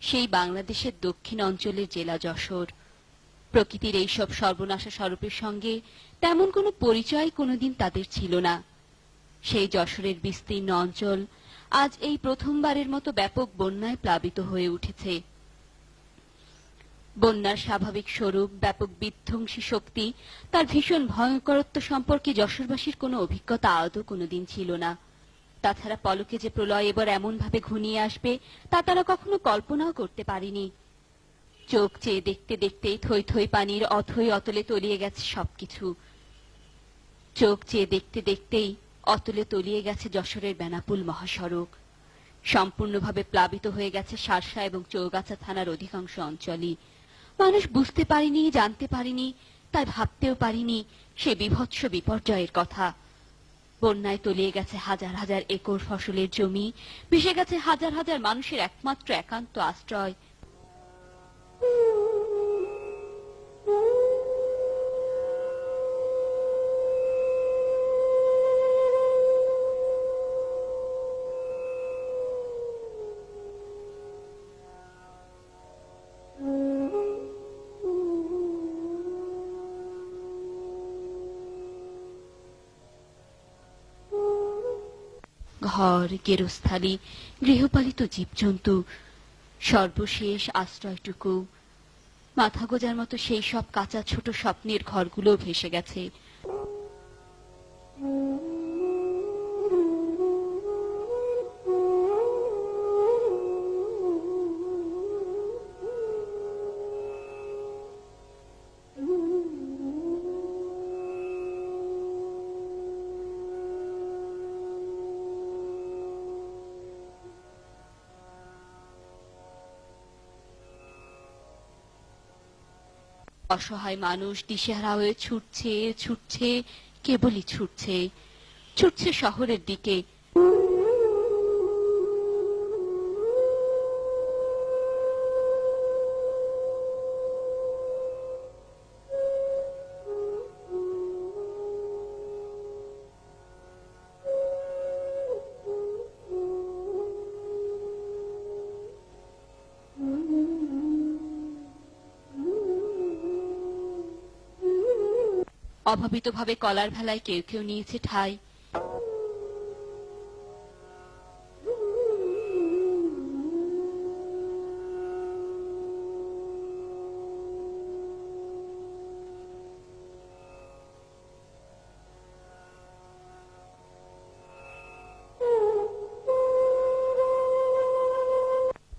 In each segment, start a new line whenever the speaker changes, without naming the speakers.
সেই বাংলাদেশের দক্ষিণ অঞ্চলের জেলা যশোর। প্রকৃতির এইসব সর্বনাশা স্বরূপের সঙ্গে তেমন কোনো পরিচয় কোনোদিন তাদের ছিল না। সেই যশোরের বিস্তীর্ণ অঞ্চল আজ এই প্রথমবারের মতো ব্যাপক বন্যায় প্লাবিত হয়ে উঠেছে। বন্যার স্বাভাবিক স্বরূপ, ব্যাপক বিধ্বংসী শক্তি, তার ভীষণ ভয়ঙ্করত্ব সম্পর্কে যশোরবাসীর কোনো অভিজ্ঞতা আদৌ কোনোদিন ছিল না। তাছাড়া পলকে যে প্রলয় এবার এমন ভাবে ঘনিয়ে আসবে, তা তারা কখনো কল্পনাও করতে পারেনি। চোখ চেয়ে দেখতে দেখতে থই থই পানির অথই অতলে তলিয়ে গেছে সবকিছু। চোখ চেয়ে দেখতে দেখতেই অতলে তলিয়ে গেছে যশোরের বেনাপুল মহাসড়ক। সম্পূর্ণভাবে প্লাবিত হয়ে গেছে সারসা এবং চৌগাছা থানার অধিকাংশ অঞ্চলই। মানুষ বুঝতে পারেনি, জানতে পারেনি, তাই ভাবতেও পারিনি সে বিভৎস বিপর্যয়ের কথা। বন্যায় তলিয়ে গেছে হাজার হাজার একর ফসলের জমি, ভেসে গেছে হাজার হাজার মানুষের একমাত্র একান্ত আশ্রয়। ঘর, গেরস্থালি, গৃহপালিত জীবজন্তু, সর্বশেষ আশ্রয়টুকু। মাথা গোজার মতো সেই সব কাঁচা ছোট স্বপ্নের ঘরগুলো ভেসে গেছে। অসহায় মানুষ দিশেহারা হয়ে ছুটছে ছুটছে কেবলই ছুটছে। ছুটছে শহরের দিকে। অভাবিতভাবে কলার ভেলায় কেউ কেউ নিয়েছে ঠাই।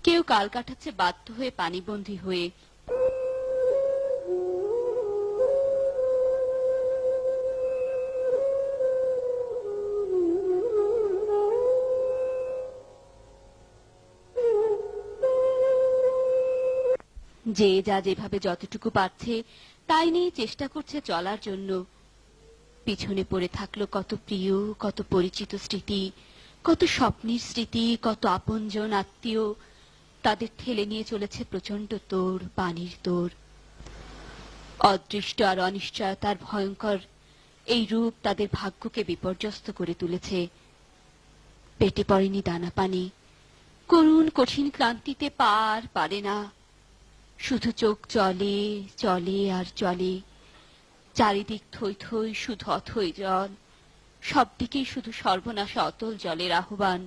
কেউ কাল কাটাচ্ছে বাধ্য হয়ে পানিবন্দী হয়ে যে যা যেভাবে যতটুকু পারছে, তাই নিয়ে চেষ্টা করছে চলার জন্য। পিছনে পড়ে থাকল কত প্রিয়, কত পরিচিত স্মৃতি, কত স্বপ্নের স্মৃতি, কত আপনজন আত্মীয়। তাদের ঠেলে নিয়ে চলেছে প্রচণ্ড তোর, পানির তোর। অদৃষ্ট আর অনিশ্চয়তার ভয়ঙ্কর এই রূপ তাদের ভাগ্যকে বিপর্যস্ত করে তুলেছে। পেটে পড়েনি দানা পানি। করুণ কঠিন ক্লান্তিতে পার পারে না। শুধু চোখ চলে চলে আর চলে। চারিদিক থই থই শুধু অথই জল। সব দিকেই শুধু সর্বনাশা অতল জলের আহ্বান।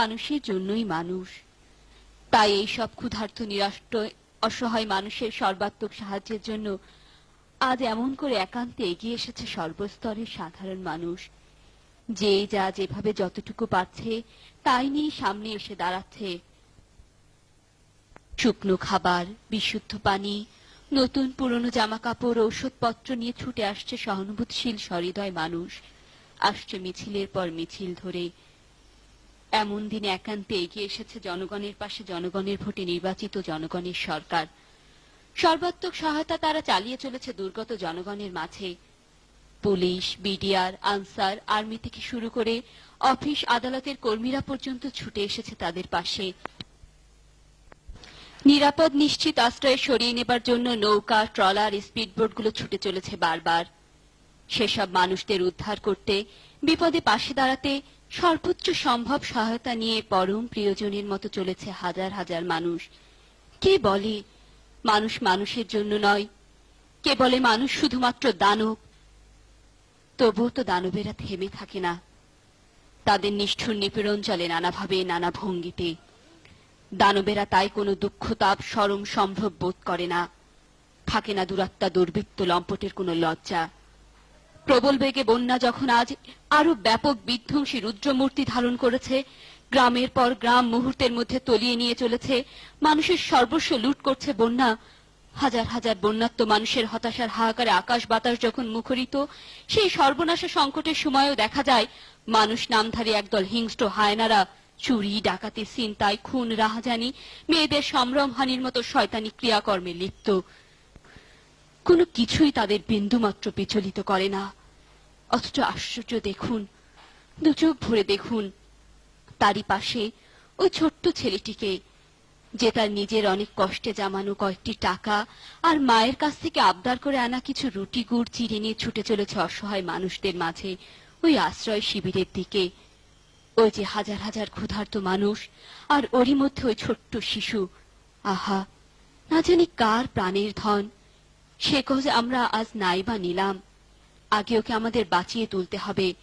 মানুষের জন্যই মানুষ। তাই এই সব ক্ষুধার্ত, নিরাষ্ট, অসহায় মানুষের সর্বাত্মক সাহায্যের জন্য আজ এমন করে একান্তে এগিয়ে এসেছে সর্বস্তরের সাধারণ মানুষ। যে যা যেভাবে যতটুকু পাচ্ছে তাই নিয়ে সামনে এসে দাঁড়াচ্ছে। শুকনো খাবার, বিশুদ্ধ পানি, নতুন পুরনো জামা কাপড় ঔষধপত্র নিয়ে ছুটে আসছে সহানুভূতিশীল সহৃদয় মানুষ। আসছে মিছিলের পর মিছিল ধরে এমন দিনে একান্তে এগিয়ে এসেছে জনগণের পাশে জনগণের ভোটে নির্বাচিত জনগণের সরকার। সর্বাত্মক সহায়তা তারা চালিয়ে চলেছে দুর্গত জনগণের মাঝে। পুলিশ, বিডিআর, আনসার, আর্মি থেকে শুরু করে অফিস, আদালতের কর্মীরা পর্যন্ত ছুটে এসেছে তাদের পাশে। নিরাপদ, নিশ্চিত আশ্রয়ে সরিয়ে নেবার জন্য নৌকা, ট্রলার, স্পিডবোটগুলো ছুটে চলেছে বারবার। সেসব মানুষদের উদ্ধার করতে বিপদে পাশে দাঁড়াতে সর্বোচ্চ সম্ভব সহায়তা নিয়ে পরম প্রিয়জনের মতো চলেছে হাজার হাজার মানুষ। কে বলে মানুষ মানুষের জন্য নয়? কে বলে মানুষ শুধুমাত্র দানব? তবুও তো দানবেরা থেমে থাকে না। তাদের নিষ্ঠুর নিপীড়ন চলে নানাভাবে, নানা ভঙ্গিতে। দানবেরা তাই কোনো দুঃখ, তাপ, সরম, সম্ভব বোধ করে না। থাকে না দুরাত্মা দুর্বৃত্ত লম্পটের কোনো লজ্জা। প্রবল বেগে বন্যা যখন আজ আরও ব্যাপক বিধ্বংসী রুদ্রমূর্তি ধারণ করেছে, গ্রামের পর গ্রাম মুহূর্তের মধ্যে তলিয়ে নিয়ে চলেছে, মানুষের সর্বস্ব লুট করছে বন্যা। হাজার হাজার বন্যাত্ম মানুষের হতাশার হাহাকারে আকাশ বাতাস যখন মুখরিত, সেই সর্বনাশা সংকটের সময়ও দেখা যায়, মানুষ নামধারী একদল হিংস্র হায়নারা, চুরি, ডাকাতি চিন্তায় খুন, রাহাজানি, মেয়েদের সম্ভ্রম হানির মতো শয়তানি ক্রিয়াকর্মে লিপ্ত। কোনো কিছুই তাদের বিন্দুমাত্র বিচলিত করে না। অথচ আশ্চর্য দেখুন, দু চোখ ভরে দেখুন, তারই পাশে ওই ছোট্ট ছেলেটিকে, যে তার নিজের অনেক কষ্টে জামানো কয়েকটি টাকা আর মায়ের কাছ থেকে আবদার করে আনা কিছু রুটি গুড় চিড়ে নিয়ে ছুটে চলেছে অসহায় মানুষদের মাঝে ওই আশ্রয় শিবিরের দিকে। ওই যে হাজার হাজার ক্ষুধার্ত মানুষ আর ওরই মধ্যে ওই ছোট্ট শিশু। আহা, না জানি কার প্রাণের ধন। সে কহে, আমরা আজ নাই বা নিলাম। আগে ওকে আমাদের বাঁচিয়ে তুলতে হবে।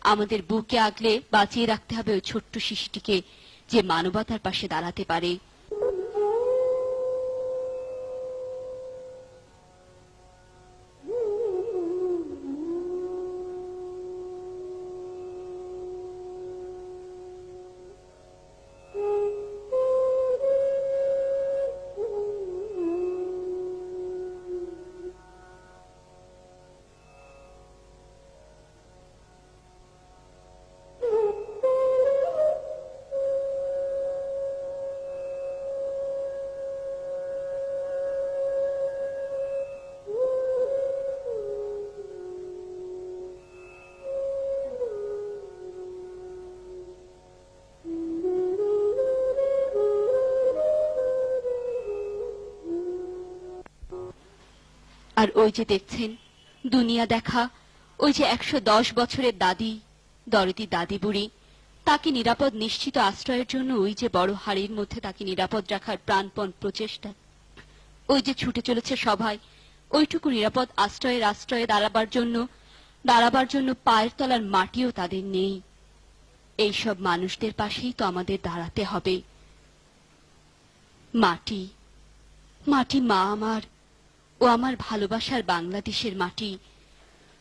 আমাদের বুকে আগলে বাঁচিয়ে রাখতে হবে ওই ছোট্ট শিশুটিকে যে মানবতার পাশে দাঁড়াতে পারে। আর ওই যে দেখছেন, দুনিয়া দেখা, ওই যে একশো দশ বছরের দাদি, দরদি দাদি বুড়ি, তাকে নিরাপদ নিশ্চিত আশ্রয়ের জন্য ওই যে বড় হাড়ির মধ্যে তাকে নিরাপদ রাখার প্রাণপণ প্রচেষ্টা। ওই যে ছুটে চলেছে সবাই ওইটুকু নিরাপদ আশ্রয়ের আশ্রয়ে দাঁড়াবার জন্য দাঁড়াবার জন্য পায়ের তলার মাটিও তাদের নেই। এইসব মানুষদের পাশেই তো আমাদের দাঁড়াতে হবে। মাটি মাটি মা আমার ও আমার ভালোবাসার বাংলাদেশের মাটি।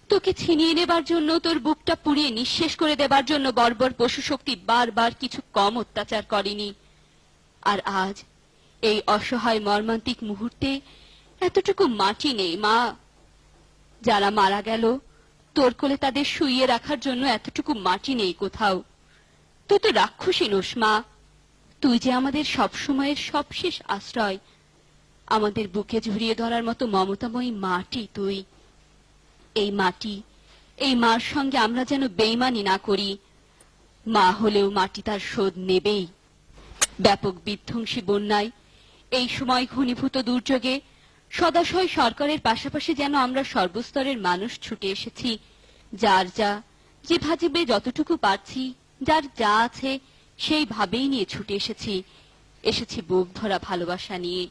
তোকে ছিনিয়ে নেবার জন্য, তোর বুকটা পুড়িয়ে নিঃশেষ করে দেবার জন্য বর্বর পশু শক্তি বারবার কিছু কম অত্যাচার করেনি। আর আজ, এই অসহায় মর্মান্তিক মুহূর্তে এতটুকু মাটি নেই, মা। যারা মারা গেল, তোর কোলে তাদের শুইয়ে রাখার জন্য এতটুকু মাটি নেই কোথাও। তুই তো রাক্ষসী নোস, মা। তুই যে আমাদের সবসময়ের সবশেষ আশ্রয় আমাদের বুকে ঝুরিয়ে ধরার মতো মমতাময়ী মাটি তুই। এই মাটি, এই মার সঙ্গে আমরা যেন বেইমানি না করি। মা হলেও মাটি তার শোধ নেবেই। ব্যাপক বিধ্বংসী বন্যায় এই সময় ঘনীভূত দুর্যোগে সদাশয় সরকারের পাশাপাশি যেন আমরা সর্বস্তরের মানুষ ছুটে এসেছি। যার যা, যে ভাজিবে যতটুকু পারছি, যার যা আছে সেই ভাবেই নিয়ে ছুটে এসেছি। এসেছি বুক ধরা ভালোবাসা নিয়ে।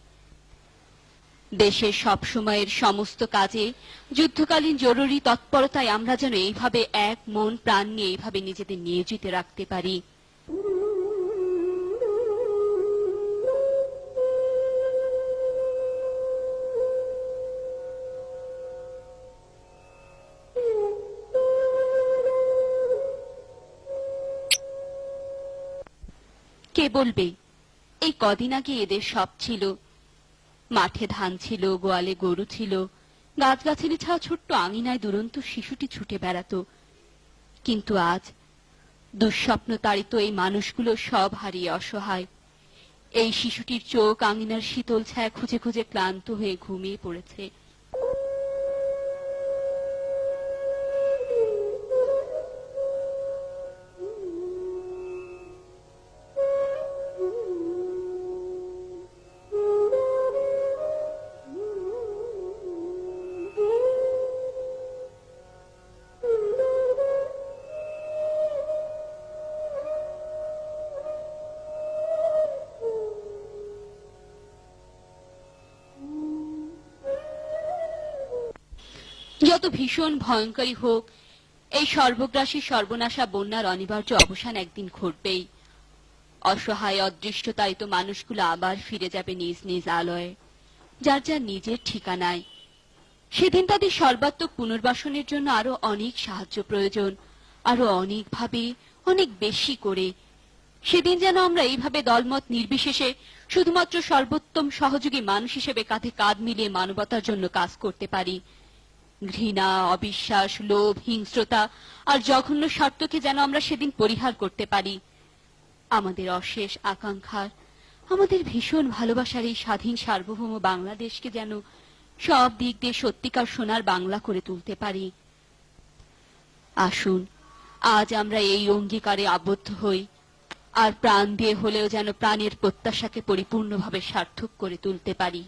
দেশের সব সময়ের সমস্ত কাজে যুদ্ধকালীন জরুরি তৎপরতায় আমরা যেন এইভাবে এক মন প্রাণ নিয়ে এইভাবে নিজেদের নিয়োজিত রাখতে পারি। কে বলবে? এই কদিন আগে এদের সব ছিল। মাঠে ধান ছিল, গোয়ালে গরু ছিল, গাছগাছালি ছাড়া ছোট্ট আঙিনায় দুরন্ত শিশুটি ছুটে বেড়াত। কিন্তু আজ দুঃস্বপ্ন তাড়িত এই মানুষগুলো সব হারিয়ে অসহায়। এই শিশুটির চোখ আঙিনার শীতল ছায়া খুঁজে খুঁজে ক্লান্ত হয়ে ঘুমিয়ে পড়েছে। যত ভীষণ ভয়ঙ্করী হোক। এই সর্বগ্রাসী, সর্বনাশা বন্যার অনিবার্য অবসান একদিন ঘটবেই। অসহায় অদৃষ্টতায়িত মানুষগুলো আবার ফিরে যাবে নিজ নিজ আলয়ে। যার যার নিজের ঠিকানায়। সেদিন তাদের সর্বাত্মক পুনর্বাসনের জন্য আরও অনেক সাহায্য প্রয়োজন, আরও অনেকভাবে, অনেক বেশি করে। সেদিন যেন আমরা এইভাবে দলমত নির্বিশেষে শুধুমাত্র সর্বোত্তম সহযোগী মানুষ হিসেবে কাঁধে কাঁধ মিলিয়ে মানবতার জন্য কাজ করতে পারি। ঘৃণা, অবিশ্বাস, লোভ, হিংস্রতা আর জঘন্য স্বার্থকে যেন আমরা সেদিন পরিহার করতে পারি। আমাদের অশেষ আকাঙ্ক্ষার আমাদের ভীষণ ভালোবাসার এই স্বাধীন সার্বভৌম বাংলাদেশকে যেন সব দিক দিয়ে সত্যিকার সোনার বাংলা করে তুলতে পারি। আসুন, আজ আমরা এই অঙ্গীকারে আবদ্ধ হই আর প্রাণ দিয়ে হলেও যেন প্রাণের প্রত্যাশাকে পরিপূর্ণভাবে সার্থক করে তুলতে পারি।